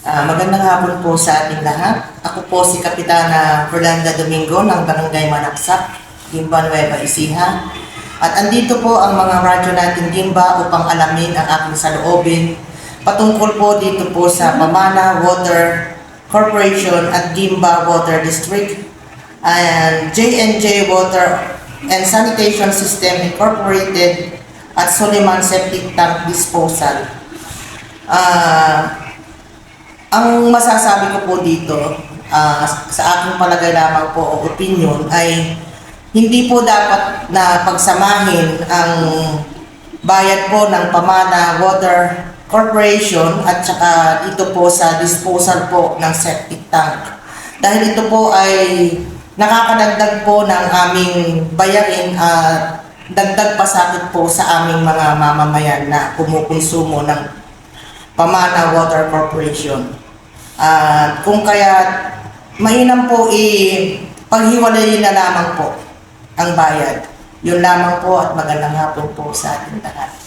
Ah, magandang hapon po sa ating lahat. Ako po si Kapitana Fernanda Domingo ng Barangay Manaksak, Gimba Nueva Ecija. At andito po ang mga radyo natin Gimba upang alamin ang aking saloobin patungkol po dito po sa Pamana Water Corporation at Gimba Water District and J&J Water and Sanitation System Incorporated at Soliman Septic Tank Disposal. Ah, ang masasabi ko po dito, ah, sa aking palagay lamang po o opinion ay hindi po dapat na pagsamahin ang bayad po ng Pamana Water Corporation at saka dito po sa disposal po ng septic tank. Dahil ito po ay nakakadagdag po ng aming bayarin at dagdag pasakit po sa aming mga mamamayan na kumukonsumo ng Pamana Water Corporation. At kung kaya mainam po i paghiwalayin na lamang po ang bayad. Yun lamang po at magandang hapon po sa ating lahat.